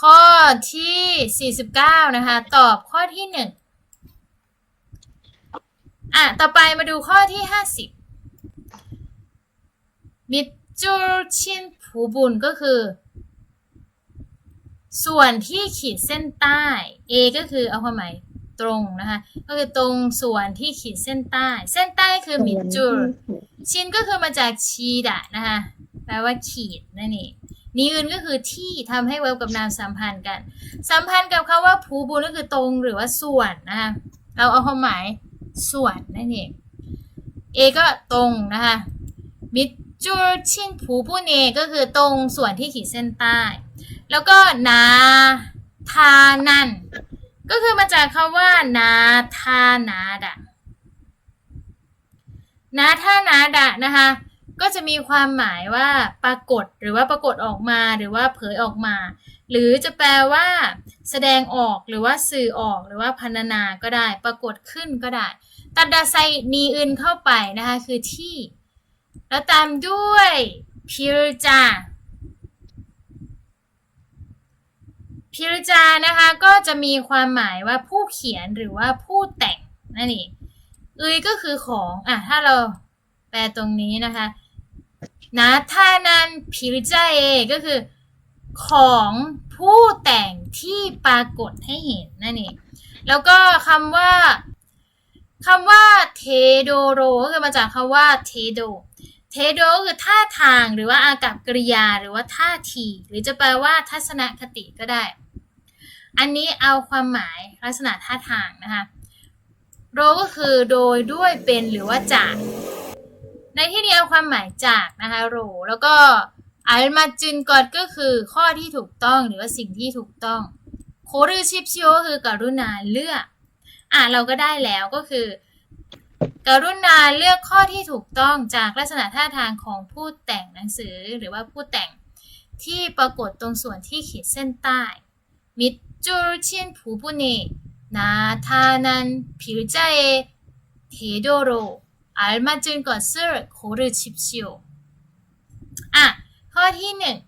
ข้อที่ 49 นะคะ ตอบข้อที่ 1 อะ ต่อไปมาดูข้อที่ 50มิจูชินผูบุญก็คือ ส่วนที่ขีดเส้นใต้ A ก็คือเอาความหมายตรงนะคะ ก็คือตรงส่วนที่ขีดเส้นใต้ เส้นใต้คือมิจูชินก็คือมาจากชีดะนะคะ แปลว่าขีดนั่นเอง นีอื่นก็คือที่ทำให้เวบกับนามสัมพันธ์กัน สัมพันธ์กับคาว่าผูบุญก็คือตรงหรือว่าส่วนนะคะเราเอาความหมายส่วนนั่นเอง A ก็ตรงนะคะมิจูชินผูบุญเอก็คือตรงส่วนที่ขีดเส้นใต้ แล้วก็นาทานันก็คือมาจากคาว่านาทานาดะนาทานาดะนะคะ ก็จะมีความหมายว่าปรากฏหรือว่าปรากฏออกมาหรือว่าเผยออกมา หรือจะแปลว่า แสดงออกหรือว่าสื่อออกหรือว่าพรรณนาก็ได้ ปรากฏขึ้นก็ได้ ตัดดาไซนีอื่นเข้าไปนะคะคือที่ แล้วตามด้วยพิรจาพิรจานะคะก็จะมีความหมายว่าผู้เขียนหรือว่าผู้แต่งนั่นเองเอยก็คือของอะถ้าเราแปลตรงนี้นะคะ นาทานันพิริจาเอก็คือของผู้แต่งที่ปรากฏให้เห็นนั่นเองแล้วก็คำว่าคำว่าเทโดโรก็คือมาจากคำว่าเทโดเทโดคือท่าทางหรือว่าอากับกริยาหรือว่าท่าที หรือจะแปลว่าทัศนคติก็ได้ อันนี้เอาความหมายลักษณะท่าทางนะคะโรก็คือโดยด้วยเป็นหรือว่าจาก ในที่นี้ความหมายจากนะคะโรแล้วก็อัลมาจุนกอดก็คือข้อที่ถูกต้องหรือว่าสิ่งที่ถูกต้องโครือชิปชิโอคือกรุณาเลือก อ่าเราก็ได้แล้วก็คือ กรุณาเลือกข้อที่ถูกต้องจากลักษณะท่าทางของผู้แต่งหนังสือหรือว่าผู้แต่งที่ปรากฏตรงส่วนที่ขีดเส้นใต้มิจูรชินผูบุเนนาทานันผิวใจเทโดโร 알맞은 것을 고르십시오. 아, 허희는